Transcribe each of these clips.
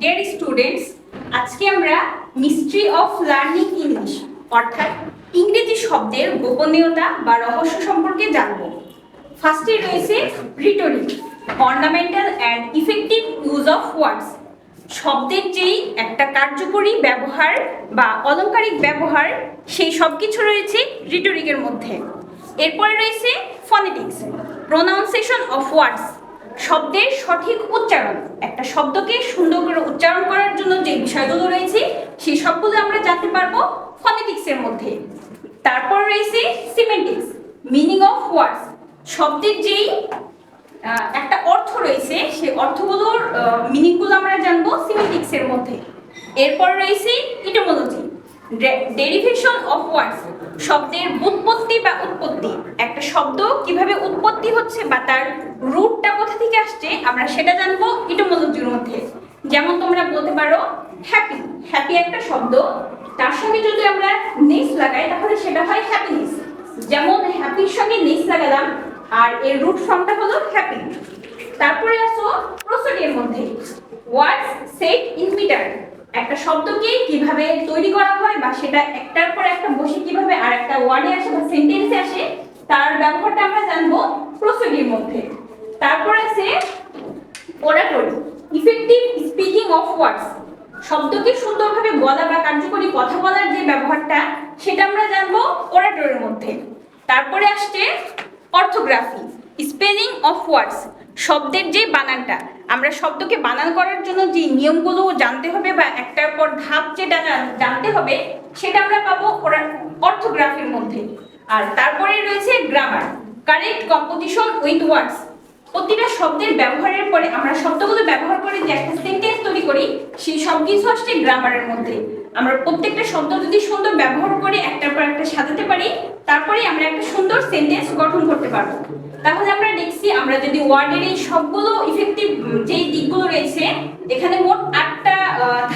Dear students আজকে আমরা mystery of learning English অর্থাৎ ইংরেজি শব্দের গোপনীয়তা বা রহস্য সম্পর্কে জানব। ফার্স্টে রয়েছে rhetoric ornamental and effective use of words শব্দের যেই একটা কার্যকরী ব্যবহার বা অলংকারিক ব্যবহার, সেই সব কিছু রয়েছে রিটোরিকের মধ্যে। এরপরে রয়েছে ফনেটিক্স প্রোনাউন্সিয়েশন অফ ওয়ার্ডস শব্দের সঠিক উচ্চারণ। একটা শব্দকে সুন্দর করে উচ্চারণ করার জন্য যে বিষয়গুলো রয়েছে, সেই সবগুলো আমরা জানতে পারব ফনেটিক্সের মধ্যে। তারপর রয়েছে সিমেন্টিক্স মিনিং অফ ওয়ার্ডস শব্দের যেই একটা অর্থ রয়েছে, সেই অর্থগুলোর মিনিংগুলো আমরা জানব সিমেন্টিক্সের মধ্যে। এরপর রয়েছে ইটোমোলজি ডেরিভেশন অফ ওয়ার্ডস শব্দের উৎপত্তি বা উৎপত্তি। একটা শব্দ কীভাবে উৎপত্তি হচ্ছে বা তার থেকে আসছে, আমরা সেটা জানব ইটোমোলজির মধ্যে। যেমন তোমরা বলতে পারো হ্যাপি হ্যাপি একটা শব্দ। তার সঙ্গে যদি আমরা নেস লাগাই, তাহলে সেটা হয় হ্যাপিনেস যেমন হ্যাপির সঙ্গে নেস লাগালাম, আর এর রুট ফর্মটা হলো হ্যাপি তারপরে আসো প্রসোডিয়ার মধ্যে। ওয়ার্ডস সেট ইন মিটার একটা শব্দকে কীভাবে তৈরি করা হয় বা সেটা একটার পর একটা বসে কীভাবে আর একটা ওয়ার্ডে আসে বা সেন্টেন্সে আসে, তার ব্যবহারটা আমরা জানব প্রসোডির মধ্যে তারপর আছে oratory effective speaking of words শব্দকে সুন্দরভাবে বলা বা কার্যকরী কথা বলার যে ব্যবহারটা, সেটা আমরা জানব ওরাটরের মধ্যে। তারপরে আসছে অর্থোগ্রাফি স্পেলিং অফ ওয়ার্ডস শব্দের যে বানানটা। আমরা শব্দকে বানান করার জন্য যে নিয়মগুলো জানতে হবে বা একটার পর ধাপ যেটা জানতে হবে, সেটা আমরা পাবো অর্থোগ্রাফির মধ্যে। আর তারপরে রয়েছে grammar correct composition with words প্রতিটা শব্দের ব্যবহারের পরে আমরা শব্দগুলো ব্যবহার করে যে একটা সেন্টেন্স তৈরি করি, সেই সব কিছু আসছে গ্রামারের মধ্যে। আমরা প্রত্যেকটা শব্দ যদি সুন্দর ব্যবহার করে একটার পর একটা সাজাতে পারি তারপরে আমরা একটা সুন্দর সেন্টেন্স গঠন করতে পারব। তাহলে আমরা দেখছি, আমরা যদি ওয়ার্ডের এই সবগুলো ইফেক্টিভ যেই দিকগুলো রয়েছে, এখানে মোট আটটা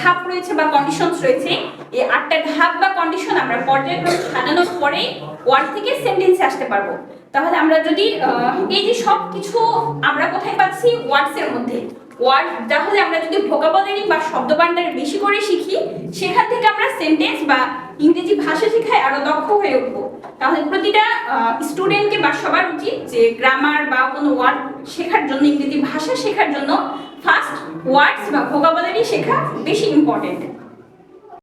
ধাপ রয়েছে বা কন্ডিশনস রয়েছে। এই আটটা ধাপ বা কন্ডিশন আমরা পর্যায়ক্রমে সাজানোর পরেই ওয়ার্ড থেকে সেন্টেন্সে আসতে পারব। তাহলে আমরা যদি এই যে সব কিছু আমরা কোথায় পাচ্ছি? ওয়ার্ডসের মধ্যে। ওয়ার্ড তাহলে আমরা যদি ভোকাবলারি বা শব্দভাণ্ডার বেশি করে শিখি, সেখান থেকে আমরা সেন্টেন্স বা ইংরেজি ভাষা শেখায় আরও দক্ষ হয়ে উঠবো। তাহলে প্রতিটা স্টুডেন্টকে বা সবার উচিত যে গ্রামার বা কোনো ওয়ার্ড শেখার জন্য, ইংরেজি ভাষা শেখার জন্য ফার্স্ট ওয়ার্ডস বা ভোকাবলারি শেখা বেশি ইম্পর্টেন্ট